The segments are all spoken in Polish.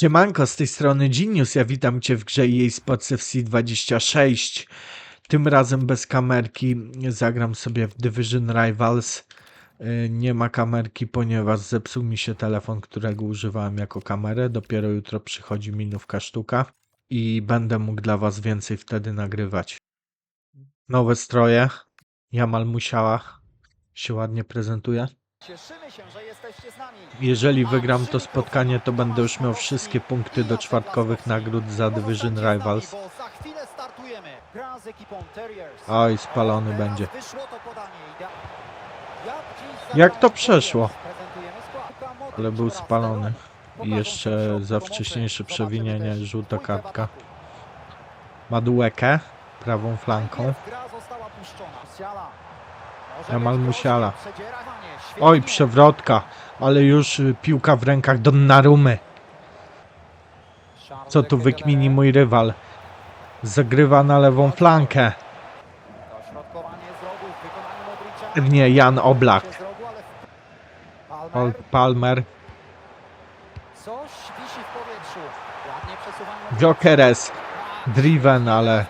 Siemanko, z tej strony Genius, ja witam Cię w grze EA Sports FC 26. Tym razem bez kamerki zagram sobie w Division Rivals. Y, Nie ma kamerki, ponieważ zepsuł mi się telefon, którego używałem jako kamerę. Dopiero jutro przychodzi minówka sztuka i będę mógł dla Was więcej wtedy nagrywać. Nowe stroje. Jamal Musiała się ładnie prezentuje. Cieszymy się, że jesteście z nami. Jeżeli wygram to spotkanie, to będę już miał wszystkie punkty do czwartkowych nagród za Division Rivals. Bo za chwilę startujemy. Gra z ekipą Terriers. Oj, spalony Teraz będzie. Wyszło to podanie. Idea- Jak to przeszło? Prezentujemy skład. Ale był spalony. I jeszcze za wcześniejsze przewinienie, żółta kartka. ataku. Maduekę prawą flanką. Najpierw gra została puszczona. Musiala. Jamal Musiala. Oj, przewrotka, ale już y, piłka w rękach Donnarumy. Co tu wykmini mój rywal? Zagrywa na lewą flankę. Pewnie Jan Oblak. Palmer. Jokeres. Driven, ale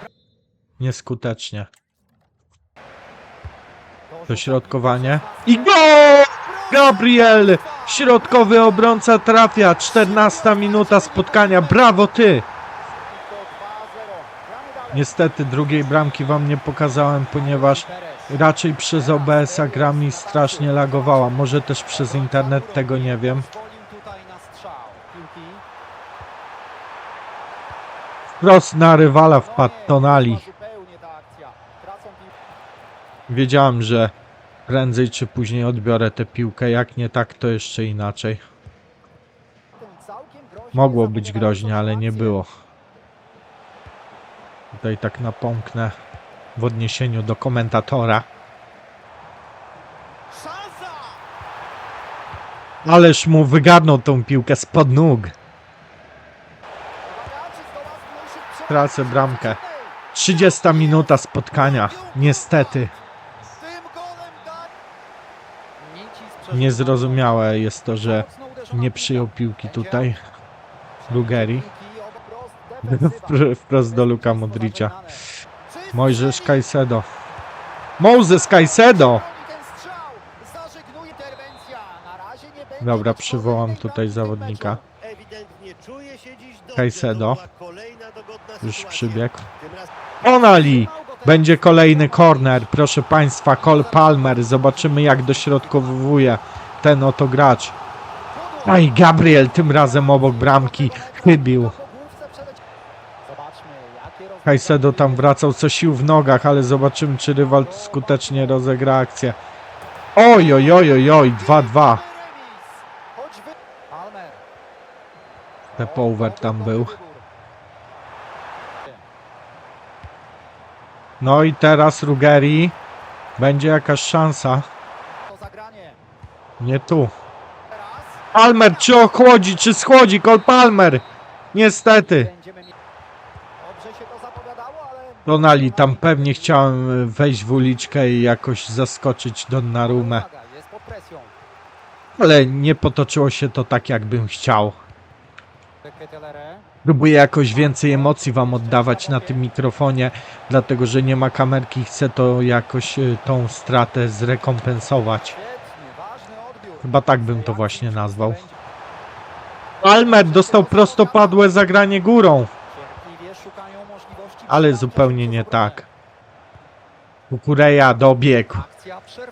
nieskutecznie. Dośrodkowanie. I gol! Gabriel! Środkowy obrońca trafia. 14 minuta spotkania. Brawo ty! Niestety drugiej bramki wam nie pokazałem, ponieważ raczej przez OBS-a gra mi strasznie lagowała. Może też przez internet, tego nie wiem. Wprost na rywala wpadł Tonali. Zupełnie ta akcja. Tracą piłkę. Wiedziałem, że prędzej czy później odbiorę tę piłkę. Jak nie tak, to jeszcze inaczej. Mogło być groźnie, ale nie było. Tutaj tak napomknę w odniesieniu do komentatora. Ależ mu wygarnął tą piłkę spod nóg. Tracę bramkę. przeciwnej? 30 minuta spotkania. Niestety. Niezrozumiałe jest to, że nie przyjął piłki tutaj. Wpr- Wprost do Luka Modricia. Mojżesz? Caicedo. Moses będzie Dobra, przywołam tutaj zawodnika. dogodna Już przybiegł. Onali! Będzie kolejny corner, proszę Państwa, Cole Palmer. Zobaczymy jak dośrodkowuje ten oto gracz. Aj, Gabriel tym razem obok bramki chybił. Caicedo tam wracał co sił w nogach, ale zobaczymy czy rywal skutecznie rozegra akcję. Oj, oj, oj, oj, oj, 2-2. Step over tam był. No i teraz Ruggeri. Będzie jakaś szansa. Nie tu. Palmer, czy ochłodzi, czy schłodzi? Cole Palmer. Niestety. Donali, tam pewnie chciałem wejść w uliczkę i jakoś zaskoczyć Donnarumę. Ale nie potoczyło się to tak, jakbym chciał. Próbuję jakoś więcej emocji wam oddawać na tym mikrofonie, dlatego że nie ma kamerki i chcę to jakoś y, tą stratę zrekompensować. Chyba tak bym to właśnie nazwał. Palmer dostał prostopadłe zagranie górą, ale zupełnie nie tak. Kukureja dobiegł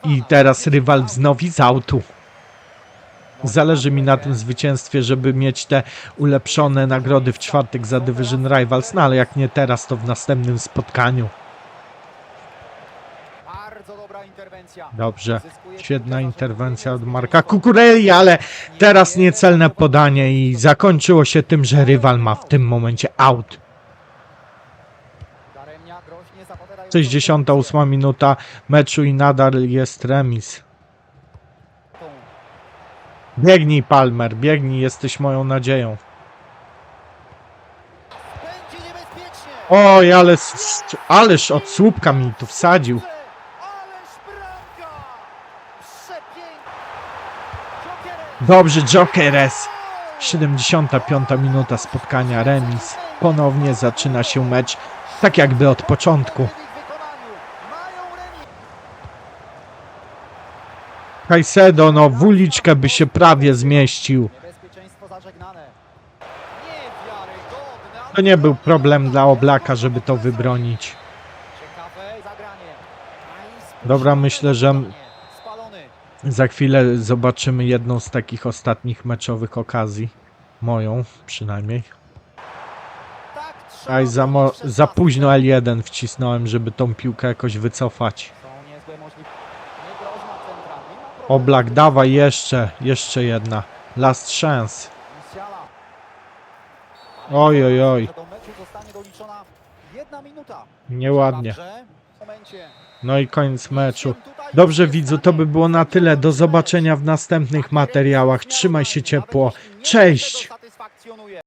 i teraz rywal wznowi z autu. Zależy mi na tym zwycięstwie, żeby mieć te ulepszone nagrody w czwartek za Division Rivals, no ale jak nie teraz, to w następnym spotkaniu. Dobrze. Świetna interwencja od Marka. Kukureli, ale teraz niecelne podanie i zakończyło się tym, że rywal ma w tym momencie out. Daremnia groźnie zapowiadająca 68 minuta meczu i nadal jest remis. Biegnij Palmer, biegnij, jesteś moją nadzieją. Oj, ale, ależ od słupka mi tu wsadził. Dobrze, Jokeres. 75 minuta spotkania, remis. Ponownie zaczyna się mecz, tak jakby od początku. W wykonaniu. Mają remis. Caicedo, no w uliczkę by się prawie zmieścił. To nie był problem dla Oblaka, żeby to wybronić. Dobra, myślę, że za chwilę zobaczymy jedną z takich ostatnich meczowych okazji. Moją przynajmniej. Tak Aj, za, za późno L1 wcisnąłem, żeby tą piłkę jakoś wycofać. Oblak, dawaj jeszcze, jeszcze jedna. Last chance. Oj, oj, oj. Nieładnie. No i koniec meczu. Dobrze widzu, to by było na tyle. Do zobaczenia w następnych materiałach. Trzymaj się ciepło. Cześć!